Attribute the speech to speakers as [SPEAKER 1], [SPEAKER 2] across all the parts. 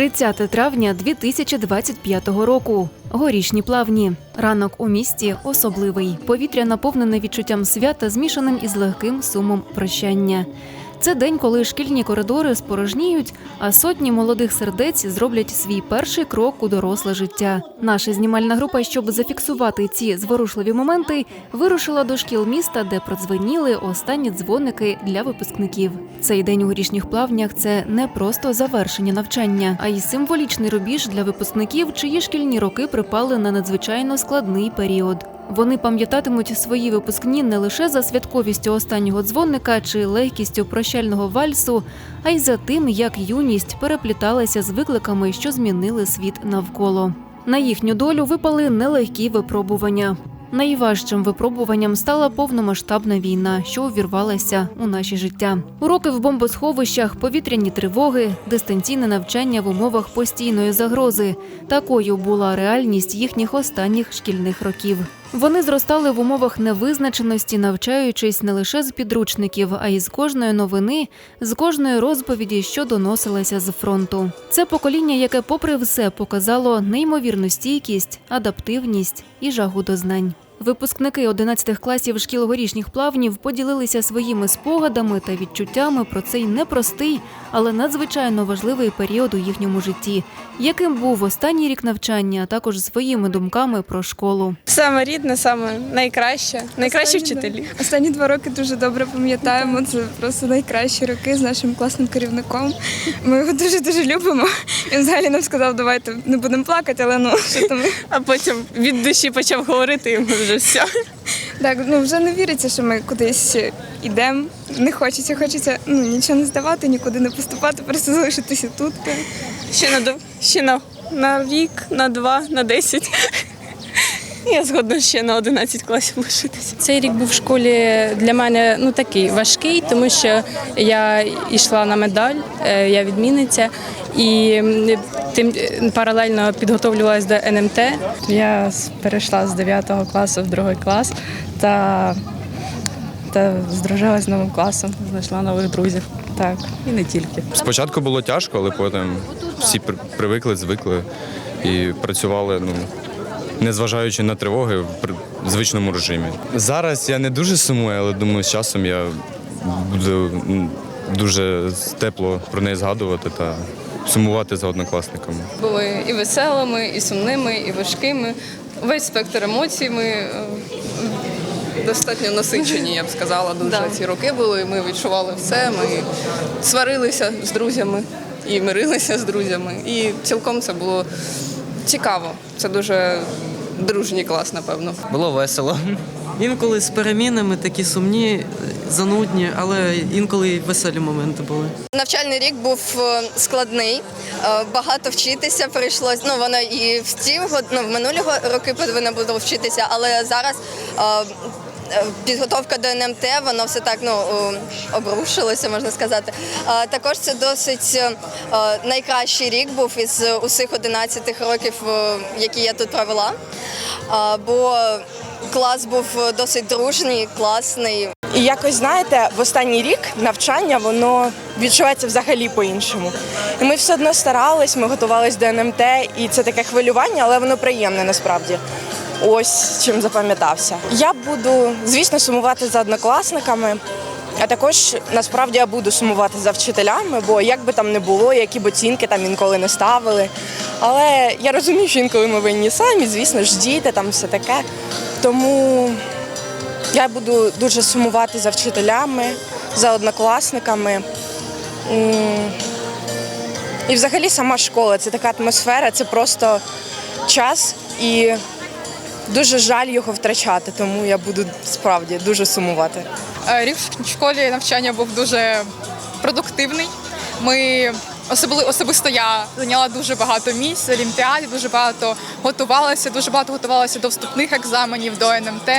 [SPEAKER 1] 30 травня 2025 року. Горішні плавні. Ранок у місті особливий. Повітря наповнене відчуттям свята, змішаним із легким сумом прощання. Це день, коли шкільні коридори спорожніють, а сотні молодих сердець зроблять свій перший крок у доросле життя. Наша знімальна група, щоб зафіксувати ці зворушливі моменти, вирушила до шкіл міста, де продзвеніли останні дзвоники для випускників. Цей день у горішніх плавнях це не просто завершення навчання, а й символічний рубіж для випускників, чиї шкільні роки припали на надзвичайно складний період. Вони пам'ятатимуть свої випускні не лише за святковістю останнього дзвоника чи легкістю прощального вальсу, а й за тим, як юність перепліталася з викликами, що змінили світ навколо. На їхню долю випали нелегкі випробування. Найважчим випробуванням стала повномасштабна війна, що увірвалася у наші життя. Уроки в бомбосховищах, повітряні тривоги, дистанційне навчання в умовах постійної загрози. Такою була реальність їхніх останніх шкільних років. Вони зростали в умовах невизначеності, навчаючись не лише з підручників, а й з кожної новини, з кожної розповіді, що доносилася з фронту. Це покоління, яке, попри все, показало неймовірну стійкість, адаптивність і жагу до знань. Випускники 11 класів шкіл горішніх плавнів поділилися своїми спогадами та відчуттями про цей непростий, але надзвичайно важливий період у їхньому житті, яким був останній рік навчання, а також своїми думками про школу.
[SPEAKER 2] Саме рідне, саме найкраще, найкращі
[SPEAKER 3] Останні,
[SPEAKER 2] вчителі.
[SPEAKER 3] да. Останні два роки дуже добре пам'ятаємо. Це просто найкращі роки з нашим класним керівником. Ми його дуже дуже любимо. Він взагалі нам сказав, давайте не будемо плакати, але ну що там.
[SPEAKER 2] А потім від душі почав говорити, і ми вже все.
[SPEAKER 3] Так, ну вже не віриться, що ми кудись йдемо. Не хочеться, хочеться ну нічого не здавати, нікуди не поступати, просто залишитися тут.
[SPEAKER 2] Ще на, ще на, на рік, на два, на десять. Я згодна ще на 11 класів лишитися.
[SPEAKER 4] Цей рік був в школі для мене ну такий важкий, тому що я йшла на медаль, е, я відмінниця, і тим паралельно підготовлювалася до НМТ.
[SPEAKER 5] Я перейшла з 9 класу в другий клас та, та здружилась з новим класом, знайшла нових друзів. Так, і не тільки.
[SPEAKER 6] Спочатку було тяжко, але потім всі привикли, звикли і працювали, ну, незважаючи на тривоги в звичному режимі. Зараз я не дуже сумую, але думаю, з часом я буду дуже тепло про неї згадувати та сумувати за однокласниками.
[SPEAKER 7] були і веселими, і сумними, і важкими. Весь спектр емоцій ми е,
[SPEAKER 8] достатньо насичені, я б сказала, дуже
[SPEAKER 7] Да.
[SPEAKER 8] ці роки були. Ми відчували все. Ми сварилися з друзями і мирилися з друзями. І цілком це було цікаво. Це дуже дружній клас, напевно.
[SPEAKER 9] Було весело.
[SPEAKER 10] Інколи з перемінами такі сумні, занудні, але інколи й веселі моменти були.
[SPEAKER 11] Навчальний рік був е, складний, е, багато вчитися прийшлось. Ну вона і в ці ну, в минулі роки повинна була вчитися, але зараз. Е, Підготовка до НМТ, воно все так ну обрушилося, можна сказати. Також це досить е, найкращий рік був із усіх 11 років, е, які я тут провела. Бо клас був досить дружній, класний.
[SPEAKER 12] І якось знаєте, в останній рік навчання воно відчувається взагалі по-іншому. І ми все одно старались, ми готувалися до НМТ, і це таке хвилювання, але воно приємне насправді. Ось чим запам'ятався. Я буду, звісно, сумувати за однокласниками. А також насправді я буду сумувати за вчителями, бо як би там не було, які б оцінки там інколи не ставили. Але я розумію, що інколи ми винні самі, звісно ж, діти, там все таке. Тому я буду дуже сумувати за вчителями, за однокласниками. І взагалі сама школа це така атмосфера, це просто час і дуже жаль його втрачати, тому я буду справді дуже сумувати.
[SPEAKER 3] Е, Рік в школі навчання був дуже продуктивний. Ми особливо особисто я зайняла дуже багато місць в олімпіаді, дуже багато готувалася, дуже багато готувалася до вступних екзаменів, до НМТ.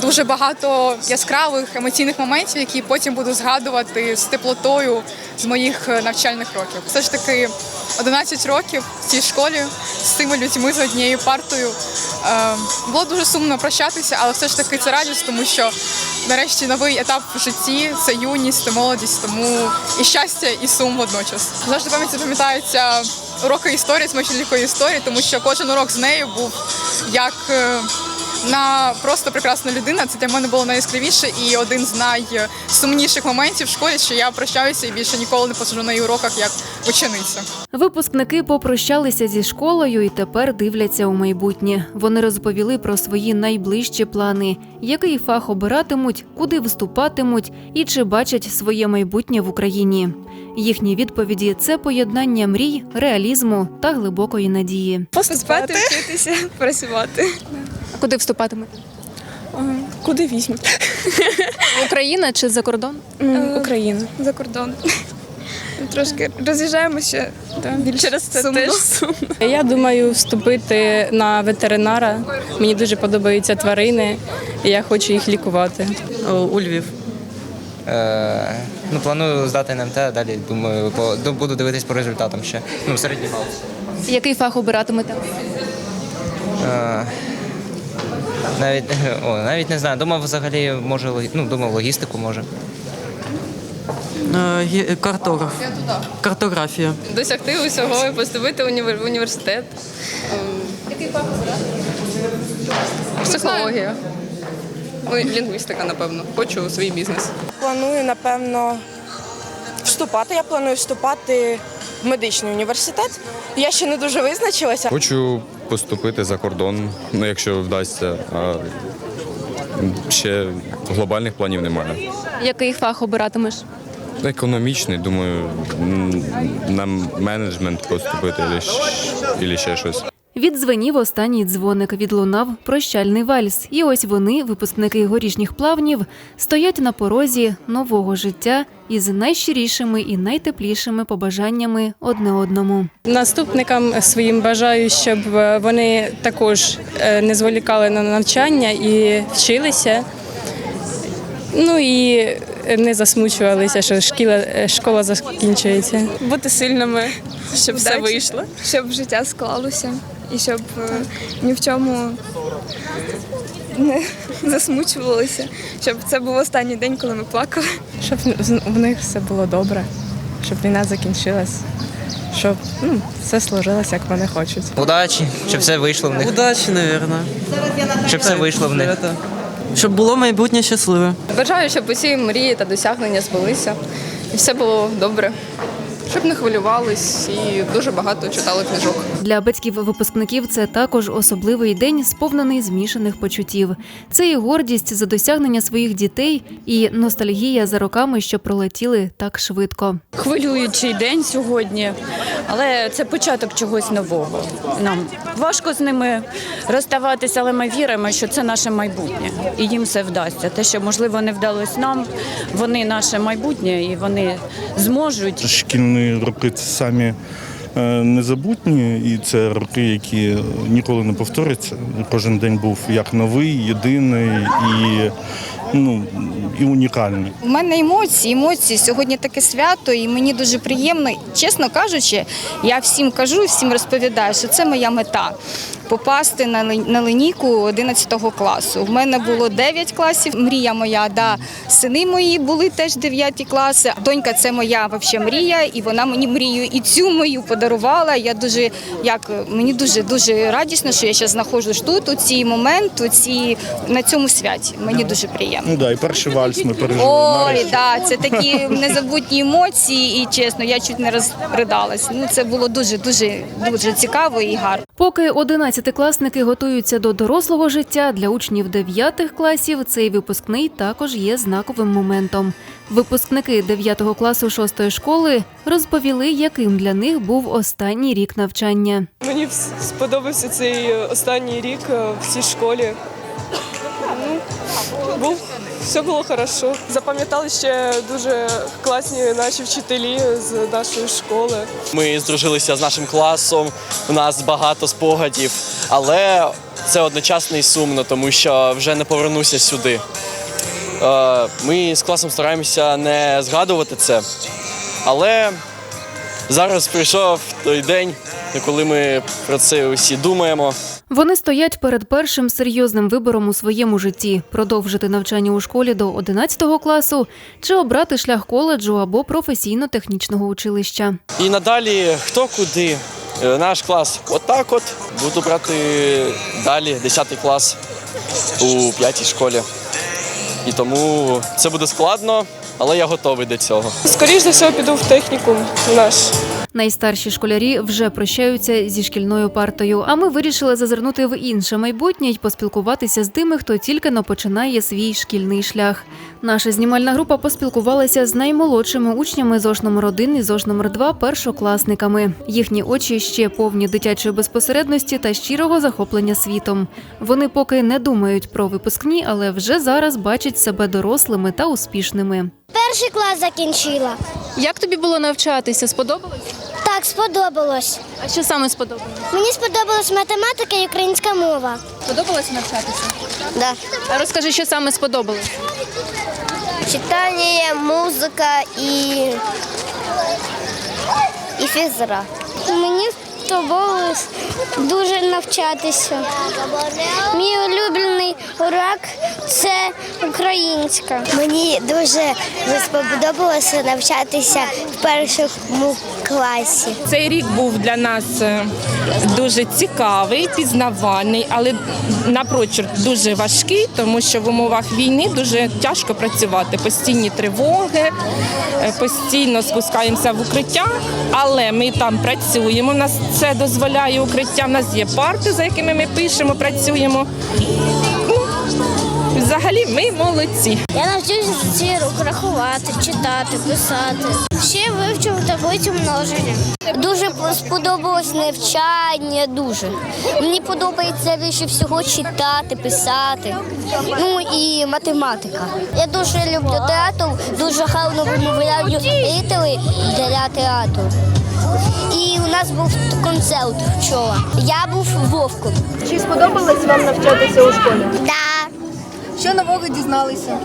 [SPEAKER 3] Дуже багато яскравих емоційних моментів, які потім буду згадувати з теплотою з моїх е, навчальних років. Все ж таки 11 років в цій школі з цими людьми за однією партою. Е, Було дуже сумно прощатися, але все ж таки це радість, тому що нарешті новий етап в житті це юність, це молодість, тому і щастя, і сум водночас. Завжди пам'яті пам'ятаються уроки історії з моєї історії, тому що кожен урок з нею був як е, на просто прекрасна людина. Це для мене було найяскравіше і один з найсумніших моментів в школі, що я прощаюся і більше ніколи не посаджу на її уроках як учениця.
[SPEAKER 1] Випускники попрощалися зі школою і тепер дивляться у майбутнє. Вони розповіли про свої найближчі плани, який фах обиратимуть, куди вступатимуть і чи бачать своє майбутнє в Україні. Їхні відповіді це поєднання мрій, реалізму та глибокої надії.
[SPEAKER 3] Поступати, вчитися, працювати.
[SPEAKER 1] Куди вступатимете?
[SPEAKER 2] Куди візьмуть?
[SPEAKER 1] Україна чи за кордон?
[SPEAKER 2] Україна.
[SPEAKER 3] За кордон. Трошки роз'їжджаємося
[SPEAKER 2] Через це
[SPEAKER 3] сумно.
[SPEAKER 2] теж сумно.
[SPEAKER 4] Я думаю вступити на ветеринара. Мені дуже подобаються тварини, і я хочу їх лікувати.
[SPEAKER 10] У Львів.
[SPEAKER 9] Е, ну, планую здати НМТ, а далі думаю, по, буду дивитись по результатам ще. Ну, середній бал.
[SPEAKER 1] Який фах обиратимете?
[SPEAKER 9] Е, навіть, о, навіть не знаю. Думав взагалі, може, ну, думав логістику може.
[SPEAKER 10] Е, ге- Картограф. Картографія.
[SPEAKER 7] Досягти усього і поступити в універ- в університет. Який фах Психологія. Ну, і лінгвістика, напевно. Хочу свій бізнес.
[SPEAKER 12] Планую, напевно, вступати. Я планую вступати в медичний університет. Я ще не дуже визначилася.
[SPEAKER 6] Хочу поступити за кордон, ну якщо вдасться. А ще глобальних планів немає.
[SPEAKER 1] Який фах обиратимеш?
[SPEAKER 6] Економічний, думаю, на менеджмент поступити або ще щось.
[SPEAKER 1] Віддзвенів останній дзвоник, відлунав прощальний вальс. І ось вони, випускники горішніх плавнів, стоять на порозі нового життя із найщирішими і найтеплішими побажаннями одне одному.
[SPEAKER 4] Наступникам своїм бажаю, щоб е, вони також е, не зволікали на навчання і вчилися. Ну і не засмучувалися, що шкіла, е, школа закінчується.
[SPEAKER 2] Бути сильними, щоб все вийшло.
[SPEAKER 3] Щоб життя склалося і щоб е, ні в чому не засмучувалися, щоб це був останній день, коли ми плакали.
[SPEAKER 5] Щоб з- в них все було добре, щоб війна закінчилась, щоб ну, все сложилось, як вони хочуть.
[SPEAKER 9] Удачі, щоб все вийшло в них.
[SPEAKER 10] Удачі, напевно.
[SPEAKER 9] Щоб все вийшло в них.
[SPEAKER 10] Щоб було майбутнє щасливе.
[SPEAKER 7] Бажаю, щоб усі мрії та досягнення збулися. І все було добре. Щоб не хвилювались і дуже багато читали книжок.
[SPEAKER 1] Для батьків випускників це також особливий день, сповнений змішаних почуттів. Це і гордість за досягнення своїх дітей, і ностальгія за роками, що пролетіли так швидко.
[SPEAKER 13] хвилюючий день сьогодні, але це початок чогось нового. Нам важко з ними розставатися, але ми віримо, що це наше майбутнє, і їм все вдасться. Те, що можливо не вдалося нам, вони наше майбутнє і вони зможуть.
[SPEAKER 14] Шкільні роки самі е, незабутні, і це роки, які ніколи не повторяться. Кожен день був як новий, єдиний і, ну, і унікальний.
[SPEAKER 3] У мене емоції, емоції. Сьогодні таке свято, і мені дуже приємно. Чесно кажучи, я всім кажу, всім розповідаю, що це моя мета. Попасти на на линійку 11 класу. У мене було 9 класів. Мрія моя, да. Сини мої були теж 9 класи. Донька це моя вообще мрія, і вона мені мрію і цю мою подарувала. Я дуже як мені дуже дуже радісно, що я зараз знаходжусь тут у цей момент, у цій на цьому святі. Мені дуже приємно.
[SPEAKER 14] Ну да, і перший вальс ми пережили.
[SPEAKER 3] Ой, да, це такі незабутні емоції, і чесно, я чуть не розридалась. Ну це було дуже, дуже, дуже цікаво і гарно.
[SPEAKER 1] Поки одинадцятикласники готуються до дорослого життя, для учнів дев'ятих класів цей випускний також є знаковим моментом. Випускники 9 класу 6 школи розповіли, яким для них був останній рік навчання.
[SPEAKER 2] Мені сподобався цей останній рік е, в цій школі. Ну, був, все було хорошо. Запам'ятали ще дуже класні наші вчителі з нашої школи.
[SPEAKER 15] Ми здружилися з нашим класом, у нас багато спогадів, але це одночасно і сумно, тому що вже не повернуся сюди. Е, Ми з класом стараємося не згадувати це, але зараз прийшов той день, коли ми про це усі думаємо.
[SPEAKER 1] Вони стоять перед першим серйозним вибором у своєму житті: продовжити навчання у школі до 11 класу чи обрати шлях коледжу або професійно-технічного училища.
[SPEAKER 15] І надалі хто куди. Е, Наш клас отак от. Буду брати далі 10 клас у п'ятій школі. І тому це буде складно, але я готовий до цього.
[SPEAKER 2] Скоріше за все, піду в технікум наш.
[SPEAKER 1] Найстарші школярі вже прощаються зі шкільною партою. А ми вирішили зазирнути в інше майбутнє й поспілкуватися з тими, хто тільки но починає свій шкільний шлях. Наша знімальна група поспілкувалася з наймолодшими учнями ЗОШ номер 1 і ЗОШ номер 2 першокласниками. Їхні очі ще повні дитячої безпосередності та щирого захоплення світом. Вони поки не думають про випускні, але вже зараз бачать себе дорослими та успішними.
[SPEAKER 16] Перший клас закінчила.
[SPEAKER 1] Як тобі було навчатися? Сподобалось?
[SPEAKER 16] Так, сподобалось.
[SPEAKER 1] А що саме сподобалось?
[SPEAKER 16] Мені сподобалась математика і українська мова.
[SPEAKER 1] Сподобалось навчатися?
[SPEAKER 16] Да.
[SPEAKER 1] А розкажи, що саме сподобалось?
[SPEAKER 16] Читання, музика і, і фізра. Мені сподобалось дуже навчатися. Мій улюблений урок це українська. Мені дуже сподобалося навчатися в першому класі.
[SPEAKER 17] Цей рік був для нас е, дуже цікавий, пізнавальний, але напрочуд дуже важкий, тому що в умовах війни дуже тяжко працювати. Постійні тривоги, е, постійно спускаємося в укриття, але ми там працюємо. У нас це дозволяє укриття. У нас є парти, за якими ми пишемо, працюємо. Взагалі ми молодці.
[SPEAKER 16] Я навчився ці рахувати, читати, писати. Ще вивчив таблицю множення. Дуже сподобалось навчання, дуже. Мені подобається більше всього читати, писати. Ну і математика. Я дуже люблю театр, дуже гарно вимовляю літери для театру. І у нас був концерт вчора. Я був вовком.
[SPEAKER 18] Чи сподобалось вам навчатися у школі?
[SPEAKER 16] Да.
[SPEAKER 18] Що нового дізналися?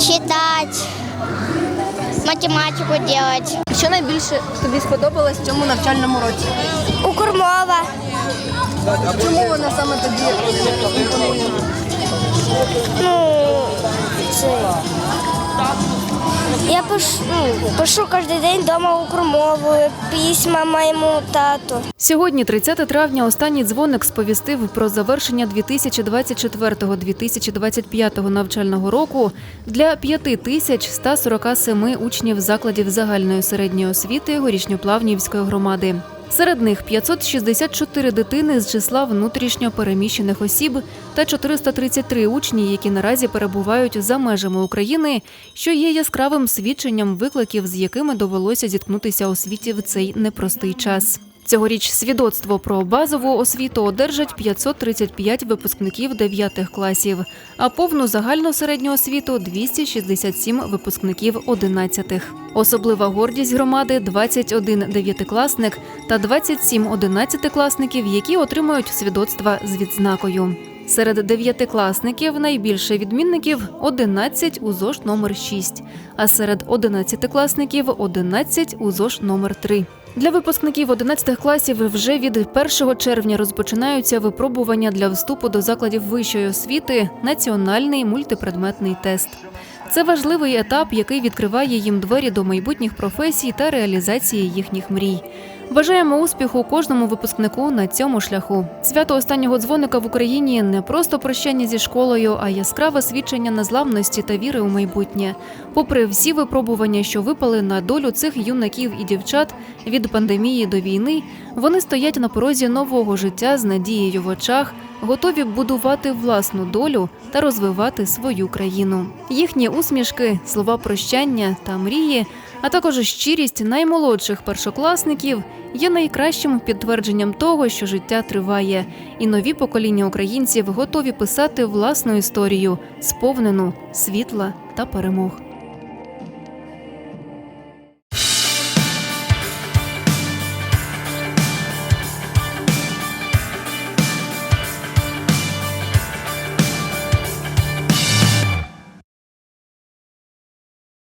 [SPEAKER 16] Читати, математику робити.
[SPEAKER 18] Що найбільше тобі сподобалось в цьому навчальному році?
[SPEAKER 16] Укрмова.
[SPEAKER 18] Чому вона саме тобі імпонує?
[SPEAKER 16] Ну, це... Я пишу, ну, пишу кожен день вдома укромовую письма моєму тату.
[SPEAKER 1] Сьогодні, 30 травня, останній дзвоник сповістив про завершення 2024-2025 навчального року для 5147 учнів закладів загальної середньої освіти Горішньоплавнівської громади. Серед них 564 дитини з числа внутрішньо переміщених осіб та 433 учні, які наразі перебувають за межами України, що є яскравим свідченням викликів, з якими довелося зіткнутися освіті в цей непростий час. Цьогоріч свідоцтво про базову освіту одержать 535 випускників 9 класів, а повну загальну середню освіту 267 випускників 11. Особлива гордість громади 21 дев'ятикласник та 27 одинадцятикласників, які отримують свідоцтва з відзнакою. Серед дев'ятикласників найбільше відмінників 11 у ЗОЖ номер 6, а серед одинадцятикласників 11 у ЗОЖ номер 3. Для випускників 11 класів вже від 1 червня розпочинаються випробування для вступу до закладів вищої освіти національний мультипредметний тест. Це важливий етап, який відкриває їм двері до майбутніх професій та реалізації їхніх мрій. Бажаємо успіху кожному випускнику на цьому шляху. Свято останнього дзвоника в Україні не просто прощання зі школою, а яскраве свідчення незламності та віри у майбутнє. Попри всі випробування, що випали на долю цих юнаків і дівчат від пандемії до війни, вони стоять на порозі нового життя з надією в очах, готові будувати власну долю та розвивати свою країну. Їхні усмішки, слова прощання та мрії, а також щирість наймолодших першокласників є найкращим підтвердженням того, що життя триває, і нові покоління українців готові писати власну історію, сповнену світла та перемог.